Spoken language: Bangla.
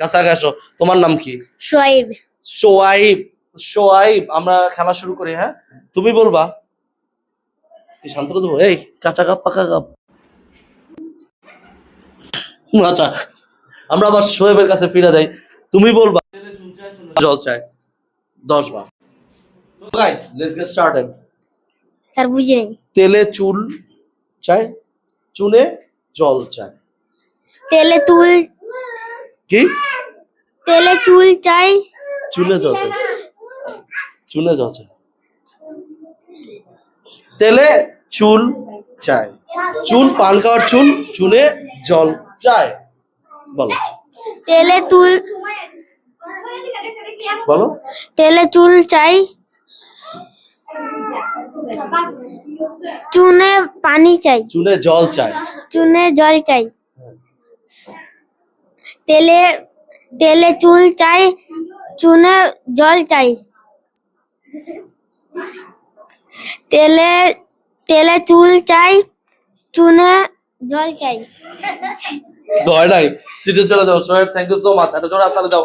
কাছাকাছি। আসো তোমার নাম কি? সোয়েব সোয়াইব। সোয়াইব আমরা খেলা শুরু করি হ্যাঁ? তুমি বলবা। কি শান্ত দেবো? এই কাঁচা কাপ পাকা কাপ। আচ্ছা আমরা আবার সোয়েবের কাছে ফিরে যাই। তুমি বলবা। জল চাই। দশ বার। Guys let's get started sir বুঝি তেলে চুল চাই চুনে জল চাই। তেলে তুল কি? তেলে চুল চাই। চাই। চুনে জল চাই। তেলে চুল চাই। চুন পান খাওয়ার চুন চুনে জল চাই। বলো। তেলে তুল বলো। তেলে চুল চাই। চুনে পানি চাই। চুনে জল চাই। চুনে জল চাই। তেলে তেলে চুল চাই, চুনে জল চাই। তেলে তেলে চুল চাই, চুনে জল চাই। ভয় নাই, সিটে চলে যাও, Soheb thank you so much একটা জোরে হাততালি দাও।